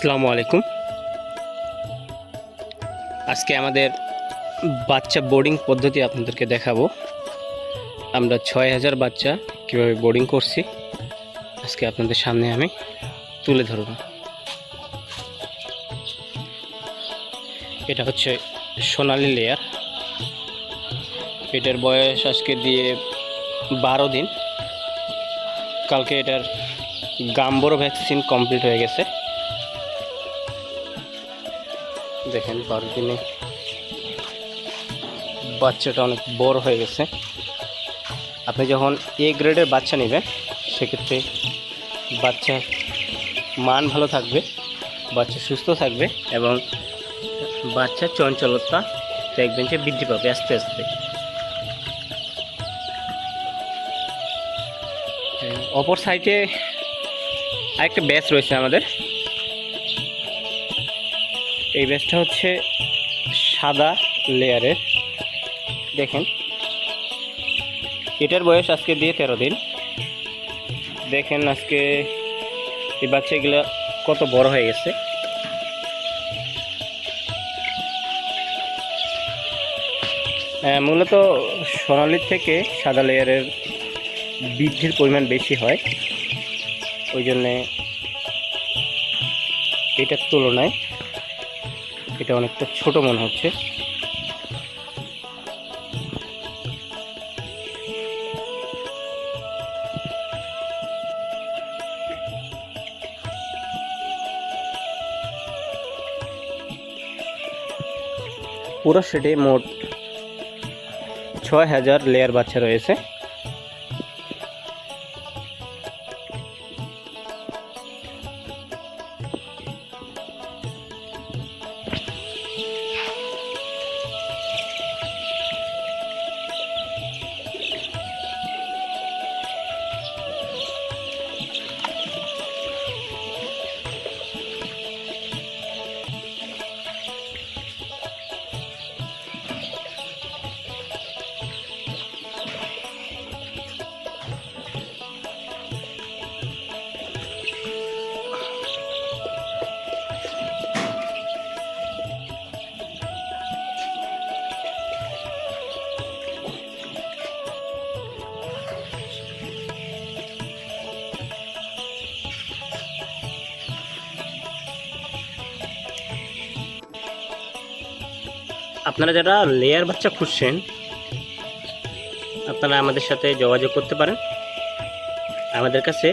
আসসালামু আলাইকুম। আজকে আমাদের বাচ্চা বোর্ডিং পদ্ধতি আপনাদেরকে দেখাবো। আমরা ছয় হাজার বাচ্চা কীভাবে বোর্ডিং করছি, আজকে আপনাদের সামনে আমি তুলে ধরব। এটা হচ্ছে সোনালি লেয়ার এটার বয়স আজকে দিয়ে বারো দিন। কালকে এটার গাম্বোরো ভ্যাকসিন কমপ্লিট হয়ে গেছে। দেখেন বারো দিনে বাচ্চাটা অনেক বড় হয়ে গেছে। আপনি যখন এ গ্রেডের বাচ্চা নেবেন, সেক্ষেত্রে বাচ্চার মান ভালো থাকবে, বাচ্চা সুস্থ থাকবে এবং বাচ্চার চঞ্চলতা দেখবেন যে বৃদ্ধি পাবে আস্তে আস্তে। অপর সাইডে আরেকটা ব্যাচ রয়েছে আমাদের। এই ব্যাচটা হচ্ছে সাদা লেয়ারের। দেখেন। এটার বয়স আজকে দিয়ে তেরো দিন। দেখেন আজকে এই বাচ্চাগুলো কত বড় হয়ে গেছে। মূলত সোনালির থেকে সাদা লেয়ারের বৃদ্ধির পরিমাণ বেশি হয়। ওই জন্যে এটার তুলনায় এটা অনেকটা ছোট মনে হচ্ছে। পুরো সেটে মোট ছয় হাজার লেয়ার বাচ্চা রয়েছে। আপনারা যারা লেয়ার বাচ্চা খুঁজছেন, আপনারা আমাদের সাথে যোগাযোগ করতে পারেন। আমাদের কাছে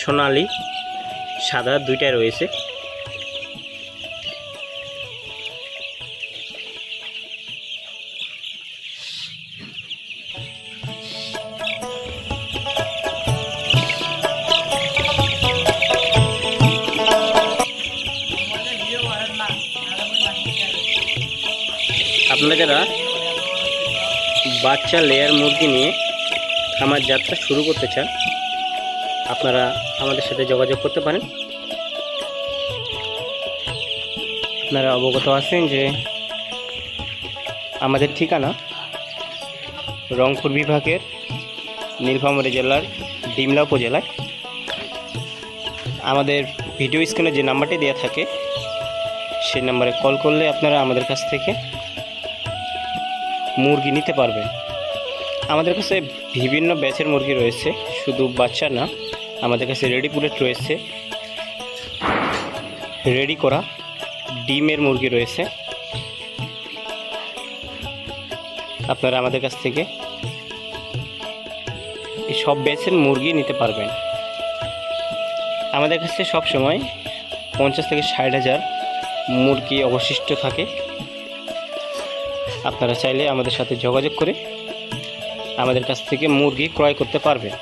সোনালি, সাদা দুইটাই রয়েছে। আপনারা যারা বাচ্চা লেয়ার মুরগি নিয়ে আমার যাত্রা শুরু করতে চান, আপনারা আমাদের সাথে যোগাযোগ করতে পারেন। আপনারা অবগত আছেন যে আমাদের ঠিকানা রংপুর বিভাগের নীলফামারী জেলার ডিমলা উপজেলায়। আমাদের ভিডিও স্ক্রিনে যে নাম্বারটি দেওয়া থাকে, সেই নাম্বারে কল করলে আপনারা আমাদের কাছ থেকে মুরগি নিতে পারবেন আমাদের কাছে বিভিন্ন ব্যাচের মুরগি রয়েছে, শুধু বাচ্চা না, আমাদের কাছে রেডি পুলেট রয়েছে। রেডি করা ডিমের মুরগি রয়েছে। আপনারা আমাদের কাছ থেকে সব ব্যাচের মুরগি নিতে পারবেন। আমাদের কাছে সব সময় পঞ্চাশ থেকে ষাট হাজার মুরগি অবশিষ্ট থাকে। আপনারা চাইলে আমাদের সাথে যোগাযোগ করে আমাদের কাছ থেকে মুরগি ক্রয় করতে পারবেন।